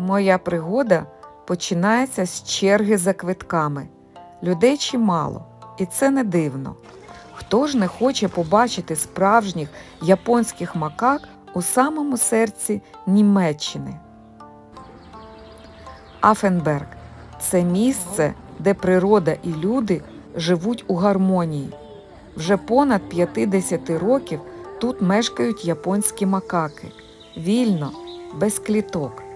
Моя пригода починається з черги за квитками. Людей чимало, і це не дивно. Хто ж не хоче побачити справжніх японських макак у самому серці Німеччини? Афенберг це місце, де природа і люди живуть у гармонії. Вже понад 50 років тут мешкають японські макаки вільно, без кліток.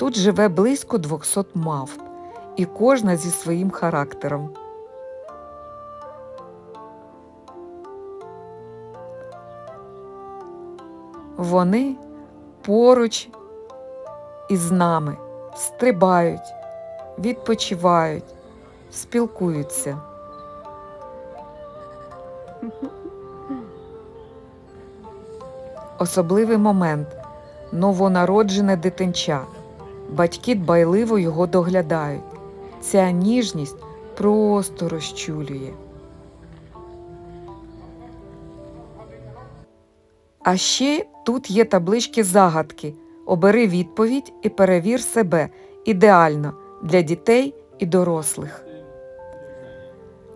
Тут живе близько 200 мавп, і кожна зі своїм характером. Вони поруч із нами стрибають, відпочивають, спілкуються. Особливий момент новонароджене дитинча. Батьки дбайливо його доглядають. Ця ніжність просто розчулює. А ще тут є таблички загадки. Обери відповідь і перевір себе ідеально для дітей і дорослих.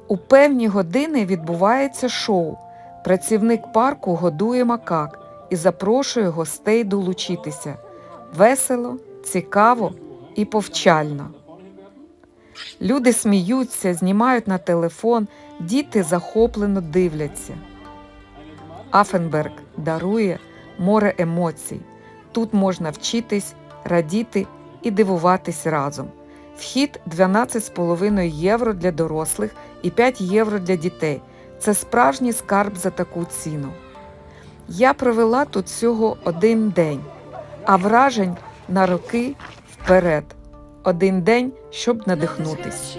У певні години відбувається шоу. Працівник парку годує макак і запрошує гостей долучитися. Весело, цікаво і повчально. Люди сміються, знімають на телефон, діти захоплено дивляться. Афенберг дарує море емоцій. Тут можна вчитись, радіти і дивуватись разом. Вхід 12,5 євро для дорослих і 5 євро для дітей. Це справжній скарб за таку ціну. Я провела тут всього один день, а вражень на роки вперед. Один день, щоб надихнутись.